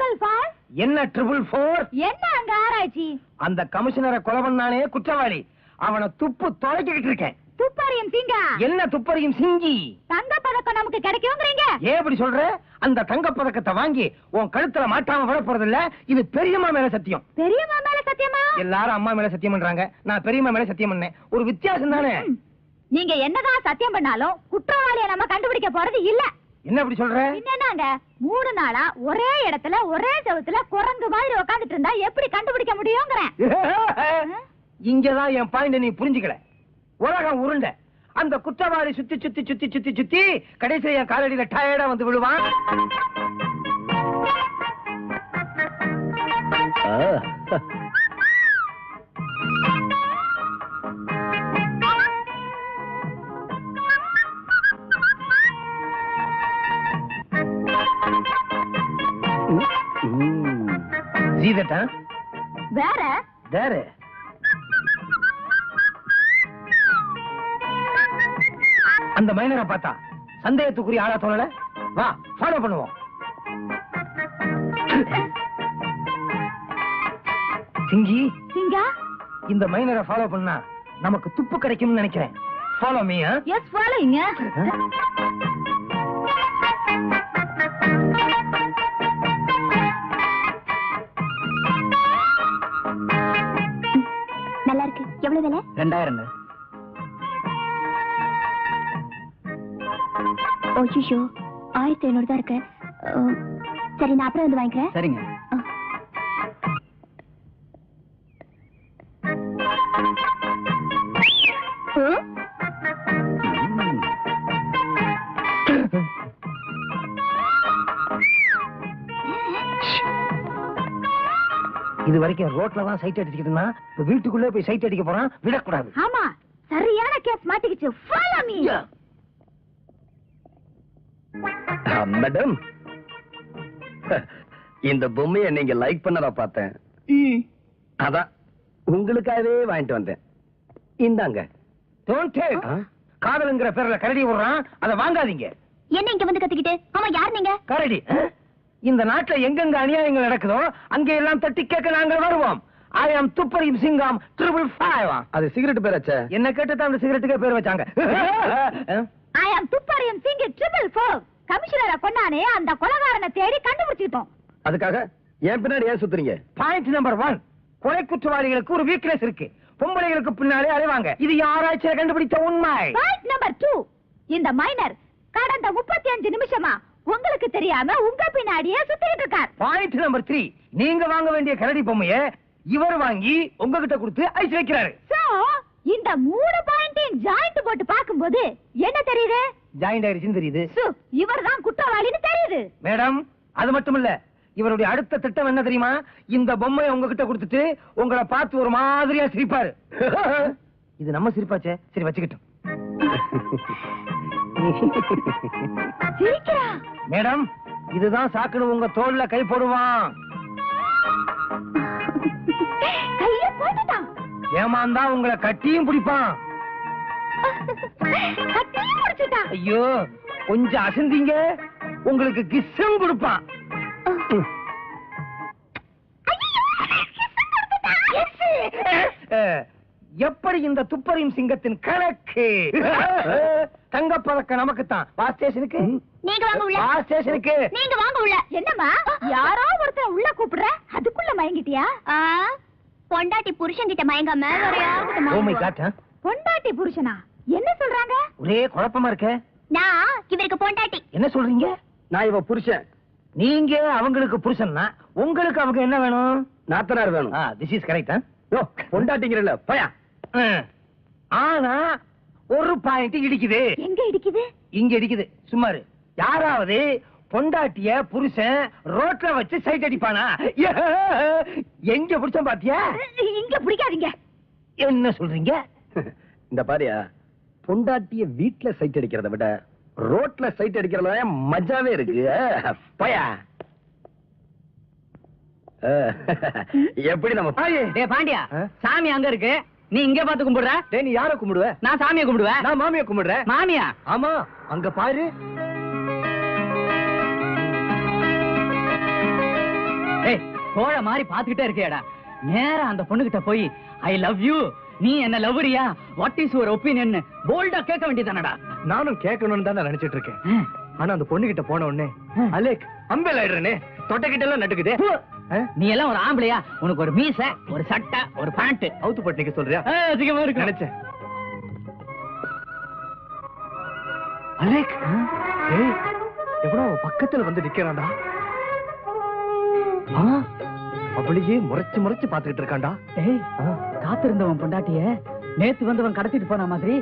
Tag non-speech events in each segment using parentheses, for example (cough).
Triple என்ன triple four என்ன அங்க ஆராய்ச்சி? அந்த கமிஷனரை கொலை பண்ணானே குற்றவாளி. அவனை துப்பு தொலைக்கிட்டு இருக்கேன். துப்பாரியம் சிங்கா? என்ன துப்பறியும் சிங்கி? தங்க பதக்கம் நமக்கு கிடைக்குங்கிறீங்க. ஏன் இப்படி சொல்ற? அந்த தங்கப் பதக்கத்தை வாங்கி உன் கழுத்துல மாட்டாம விட போறது இல்ல இது பெரியம்மா மேல சத்தியம். பெரியம்மா மேல சத்தியமா? எல்லாரும் அம்மா மேல சத்தியம் பண்றாங்க. நான் பெரியம்மா மேல சத்தியம் பண்ணேன். ஒரு வித்தியாசம் தானே. நீங்க என்னதான் சத்தியம் பண்ணாலும் குற்றவாளியை நம்ம கண்டுபிடிக்க போறது இல்ல. என்ன இப்படி சொல்ற? என்னங்க? மூணு நாளா ஒரே இடத்துல ஒரே செவத்துல குரங்கு மாதிரி உட்கார்ந்துட்டு இருந்தா எப்படி கண்டுபிடிக்க முடியுங்கிறேன் இங்கதான் என் பாயிண்ட் நீ புரிஞ்சுக்கல. உலகம் உருண்டை. அந்த குற்றவாளி சுத்தி சுத்தி சுத்தி சுத்தி சுத்தி கடைசியா என் காலடியில டயர்டா வந்து விழுவான். சீதட்டா வேற? வேற? அந்த மைனரை பார்த்தா சந்தேகத்துக்குரிய ஆளா தோணல? வா ஃபாலோ பண்ணுவோம். சிங்கி சிங்கா? இந்த மைனரை ஃபாலோ பண்ணா நமக்கு துப்பு கிடைக்கும்னு நினைக்கிறேன். ஃபாலோ மீ எஸ் ஃபாலோயிங்க நல்லா இருக்கு எவ்வளவு விலை? ரெண்டாயிரம் ஓஷிஷோ ஆயிரத்தி ஐநூறு தான் இருக்கு. சரி நான் அப்புறம் வந்து வாங்கிக்கிறேன். சரிங்க. அஹ். இது வரைக்கும் ரோட்ல தான் சைட் அடிச்சுக்கிட்டு இப்ப வீட்டுக்குள்ளே போய் சைட் அடிக்க போறான். விடக்கூடாது. ஆமா சரியான கேஸ் மாட்டிக்கிச்சு. ஃபாலோ மீ மேடம் இந்த பொம்மையை நீங்க லைக் பண்ணதா பார்த்தேன். அதான் உங்களுக்காகவே வாங்கிட்டு வந்தேன். இந்தாங்க. காதலுங்கிற பேர்ல கரடி விடுறான். அதை வாங்காதீங்க. என்ன இங்க வந்து கத்திக்கிட்டு? ஆமா யார் நீங்க? கரடி. இந்த நாட்டுல எங்கெங்க அநியாயங்கள் நடக்குதோ அங்க எல்லாம் தட்டி கேட்க நாங்கள் வருவோம். ஐ ஆம் துப்பரியும் சிங்கம் ட்ரிபிள் ஃபைவ் அது சிகரெட் பேராச்சே என்ன கேட்டு தான் அந்த சிகரெட்டுக்கே பேர் வச்சாங்க. ஐ அம் துப்பாரியம் சிங் ட்ரிபிள் ஃபோர் கமிஷனரை கொண்டானே அந்த கொலகாரனை தேடி கண்டுபிடிச்சிட்டோம் அதுக்காக என் பின்னாடி ஏன் சுத்துறீங்க? பாயிண்ட் நம்பர் ஒன் கொலை குற்றவாளிகளுக்கு ஒரு வீக்னஸ் இருக்கு. பொம்பளைகளுக்கு பின்னாலே அலைவாங்க. இது யாராச்சும் கண்டுபிடித்த உண்மை? பாயிண்ட் நம்பர் டூ இந்த மைனர் கடந்த முப்பத்தி அஞ்சு நிமிஷமா உங்களுக்கு தெரியாம உங்க பின்னாடியே சுத்திட்டு இருக்கார். பாயிண்ட் நம்பர் த்ரீ நீங்க வாங்க வேண்டிய கரடி பொம்மைய இவர் வாங்கி உங்ககிட்ட கொடுத்து ஐஸ் வைக்கிறாரு. இந்த மூணு பாயிண்டையும் ஜாயிண்ட் போட்டு பாக்கும்போது என்ன தெரியுது? ஜாயிண்ட் ஆயிடுச்சுன்னு தெரியுது. இவர் தான் குற்றவாளின்னு தெரியுது. மேடம் அது மட்டும் இல்ல இவருடைய அடுத்த திட்டம் என்ன தெரியுமா? இந்த பொம்மையை உங்ககிட்ட கொடுத்துட்டு உங்களை பார்த்து ஒரு மாதிரியா சிரிப்பாரு. (laughs) இது நம்ம சிரிப்பாச்சே. சரி வச்சுக்கிட்டோம். சிரிக்கிறா. மேடம் இதுதான் சாக்குன்னு உங்க தோல்ல கை போடுவான். கைய போட்டுட்டான். ஏமாந்தா உங்களை கட்டியும் பிடிப்பான். கட்டியும் ஐயோ கொஞ்சம் அசந்தீங்க. உங்களுக்கு கிஸ்ஸும் கொடுப்பான். எப்படி இந்த துப்பறியும் சிங்கத்தின் கணக்கு? (laughs) தங்கப்பதக்கம் நமக்குத்தான். வா ஸ்டேஷனுக்கு நீங்க வாங்க உள்ள. வா ஸ்டேஷனுக்கு நீங்க வாங்க உள்ள. என்னம்மா? யாரோ ஒருத்தன் உள்ள கூப்பிடுற? அதுக்குள்ள மயங்கிட்டியா? பொண்டாட்டி புருஷன் கிட்ட மயங்காம வேற ஓ மை? காட் பொண்டாட்டி புருஷனா? என்ன சொல்றாங்க? ஒரே குழப்பமா இருக்க. நான் இவருக்கு பொண்டாட்டி. என்ன சொல்றீங்க? நான் இவ புருஷன். நீங்க அவங்களுக்கு புருஷன்னா உங்களுக்கு அவங்க என்ன வேணும்? நாத்தனார் வேணும். திஸ் இஸ் கரெக்ட் பொண்டாட்டிங்கிறல்ல பயா. ஆனா ஒரு பாயிண்ட் இடிக்குது. எங்க இடிக்குது? இங்க இடிக்குது. சும்மாரு யாராவது பொண்டாட்டிய புருஷன் ரோட்ல வச்சு சைட் அடிப்பானா? எங்க புடிச்சோம் பாத்தியா? இங்க பிடிக்காதீங்க. என்ன சொல்றீங்க? இந்த பாரியா பொண்டாட்டிய வீட்ல சைட் அடிக்கிறத விட ரோட்ல சைட் அடிக்கிறதுல மஜாவே இருக்கு. பயா. எப்படி நம்ம டேய் பாண்டியா? சாமி அங்க இருக்கு. நீ இங்க பாத்து கும்பிடுற? டேய், நீ யார கும்பிடுவ? நான் சாமியை கும்பிடுவேன் நான் மாமிய கும்பிடுறேன் மாமியா? ஆமா அங்க பாரு. ஏய் கோழ மாதிரி பாத்துக்கிட்டே இருக்கியாடா. நேரா அந்த பொண்ணுகிட்ட போய் ஐ லவ் யூ நீ என்ன லவ்வரியா வாட் இஸ் யுவர் ஒப்பீனியன் போல்டா கேட்க வேண்டியதானடா நானும் கேட்கணும்னு தான் நான் நினைச்சிட்டு இருக்கேன் ஆனா அந்த பொண்ணு கிட்ட போன உடனே அலேக் அம்பேல் ஆயிடுறேனே. தொட்டைக்கிட்ட எல்லாம் நட்டுக்குதே? நீ எல்லாம் ஒரு ஆம்பளையா? உனக்கு ஒரு மீச ஒரு சட்டை ஒரு பேண்ட். அவுத்து போட்டு நிக்க சொல்றியா அதிகமா இருக்கு நினைச்சேன். அலேக் ஏய் எவ்வளோ அவன் பக்கத்துல வந்து நிக்கிறான்டா. அப்படியே முறைச்சு முறைச்சு பாத்துக்கிட்டு இருக்கான்டா. ஏய் காத்திருந்தவன் பொண்டாட்டிய நேத்து வந்தவன் கடத்திட்டு போன மாதிரி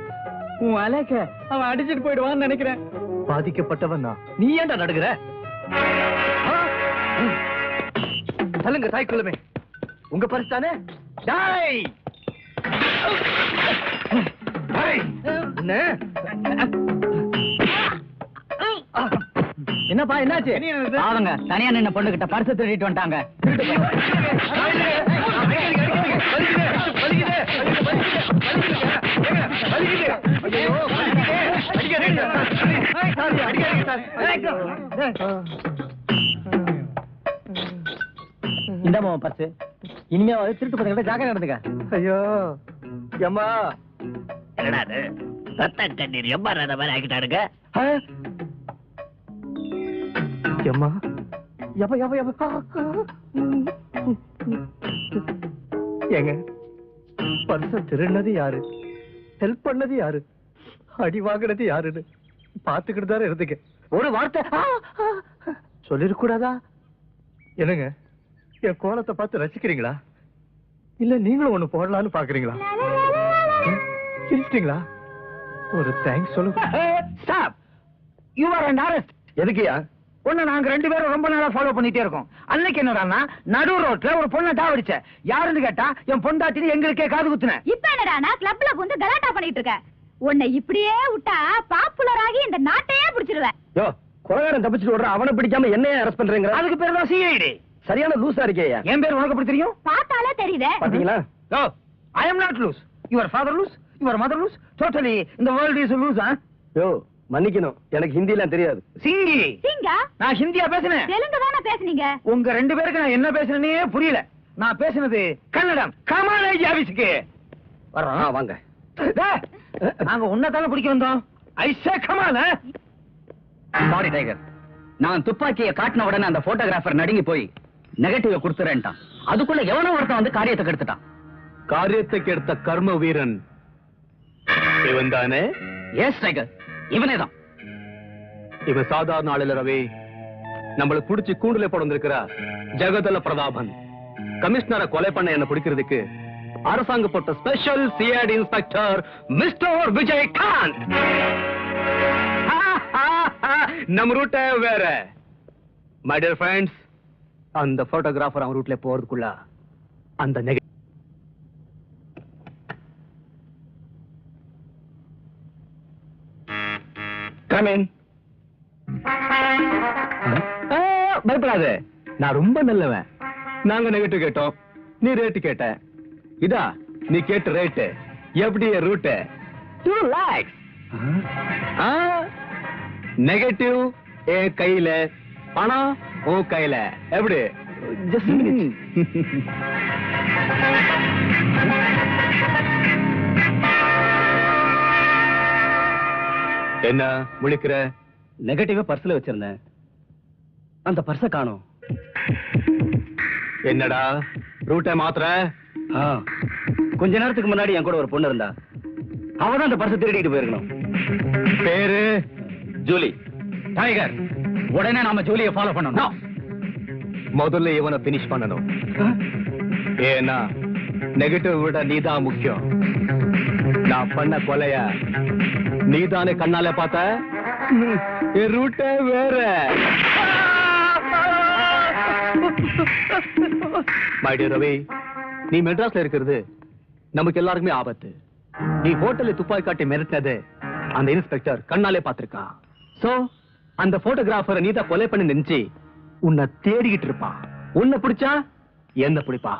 உன் அலேக்க அவன் அடிச்சிட்டு போயிடுவான்னு நினைக்கிறேன். பாதிக்கப்பட்டவன் நான். நீ ஏன்டா நடுகிற தள்ளுங்க தாய்க்குள்ளமே உங்க பரிசு தானே? டாய்! டாய். என்ன? என்னப்பா என்னாச்சு? அவங்க தனியா நின்ன பொண்ணு கிட்ட பரிசு திருடிட்டு வந்துட்டாங்க. இந்த பர்ஸ் இனிமே வந்து திருட்டு பசங்க ஜாக்கிரதை நடந்துக்க. ஐயோ. ஏம்மா என்னடா அது? ரத்த கண்ணீர் எம்மா அந்த மாதிரி ஆக்கிட்டாருங்க ஆ? ஏம்மா எப்ப எப்ப எப்ப ஏங்க பர்ச திருடினது யாரு? ஹெல்ப் பண்ணது யாரு? அடி வாங்கினது யாருன்னு பாத்துக்கிட்டு தானே இருந்துக்க ஒரு வார்த்தை. சொல்லிருக்க கூடாதா? என்னங்க? என் கோலத்தை பார்த்து ரசிக்கிறீங்களா? இல்ல நீங்களும் ஒண்ணு போடலாம்னு பாக்குறீங்களா? சிரிச்சிட்டீங்களா? ஒரு தேங்க்ஸ் சொல்லுங்க stop you are and arrest எதுக்குயா? ஒண்ணு நாங்க ரெண்டு பேரும் ரொம்ப நாளா ஃபாலோ பண்ணிட்டே இருக்கோம். அன்னைக்கு என்னடான்னா நடு ரோட்ல ஒரு பொண்ணை தாவடிச்ச. யாருன்னு கேட்டா என் பொண்டாட்டின்னு எங்களுக்கே காது குத்துன. இப்ப என்னடானா கிளப்ல வந்து கலாட்டா பண்ணிட்டு இருக்க. உன்னை இப்படியே விட்டா பாப்புலர் ஆகி இந்த நாட்டையே பிடிச்சிருவேன். யோ கொலகாரன் தப்பிச்சுட்டு விடுற அவனை பிடிக்காம என்னைய அரெஸ்ட் பண்றீங்க அதுக்கு பேர் தான் சிஐடி சரியான லூசா இருக்கேயா என் பேர் உனக்கு எப்படி தெரியும்? பார்த்தாலே தெரியுதே. பாத்தீங்களா ஓ I am not loose your father loose your mother loose totally இந்த வேர்ல்ட் இஸ் லூஸ் யோ மன்னிக்கணும். எனக்கு ஹிந்தி எல்லாம் தெரியாது. சிங்கி. சிங்கா? நான் ஹிந்தியா பேசினேன். தெலுங்கு தானே பேசுனீங்க? உங்க ரெண்டு பேருக்கு நான் என்ன பேசுறேனே புரியல. நான் பேசினது கன்னடம். கமாலாஜி ஆபீஸ்க்கு ஆ, வர்றோம் வாங்க. டேய், நாங்க உன்னதானே பிடிக்க வந்தோம். ஐசே கமால சாரி டைகர் நான் துப்பாக்கியை காட்டின உடனே அந்த போட்டோகிராஃபர் நடுங்கி போய் நெகட்டிவ் கொடுத்துறேன்ட்டான். அதுக்குள்ள எவனோ ஒருத்தன் வந்து காரியத்தை கெடுத்துட்டான். காரியத்தை கெடுத்த கர்ம வீரன் இவன் தானே எஸ் டைகர் இவனே தான் இவன் சாதாரண ஆளுல ரவி. நம்மள புடிச்சு கூண்டுல போட ஜெகதல பிரதாபன். கமிஷனரை கொலை பண்ண என்ன பிடிக்கிறதுக்கு அரசாங்க போட்ட special CID inspector mister Vijayakanth. (laughs) நம்ம ரூட்ட வேற. மை டியர் ஃப்ரெண்ட்ஸ் அந்த போட்டோகிராஃபர் அவன் ரூட்ல போறதுக்குள்ள அந்த நெக பயப்படாத. நான் ரொம்ப நல்லவன். நாங்க நெகட்டிவ் கேட்டோம். நீ ரேட்டு கேட்ட. இதா நீ கேட்ட ரேட்டு எப்படி ரூட்டு டூ லேக்ஸ் நெகட்டிவ் என் கையில பணம். உன் கையில. எப்படி? (laughs) என்ன முழிக்கிற? நெகட்டிவ பர்ஸ்ல வச்சிருந்தேன். அந்த பர்ஸ காணோம். என்னடா? ரூட்டை மாத்திர கொஞ்ச நேரத்துக்கு முன்னாடி என் கூட ஒரு பொண்ணு இருந்தா. அவதான் அந்த பர்ஸ் திருடிட்டு போயிருக்கணும். பேரு? ஜூலி. டைகர் உடனே நாம ஜூலியை ஃபாலோ பண்ணணும். முதல்ல இவனை பினிஷ் பண்ணணும். ஏன்னா நெகட்டிவ் விட நீதான் முக்கியம். நான் பண்ண கொலைய நீதானே கண்ணால பார்த்த? ரூட்ட வேற. மை ரவி நீ மெட்ராஸ்ல இருக்கிறது நமக்கு எல்லாருக்குமே ஆபத்து. நீ ஹோட்டலில் துப்பாக்கி காட்டி மிரட்டினது அந்த இன்ஸ்பெக்டர் கண்ணாலே பார்த்திருக்கான். சோ அந்த போட்டோகிராஃபரை நீதான் கொலை பண்ணி நினைச்சு உன்னை தேடிக்கிட்டு இருப்பா உன்னை பிடிச்சா என்ன பிடிப்பா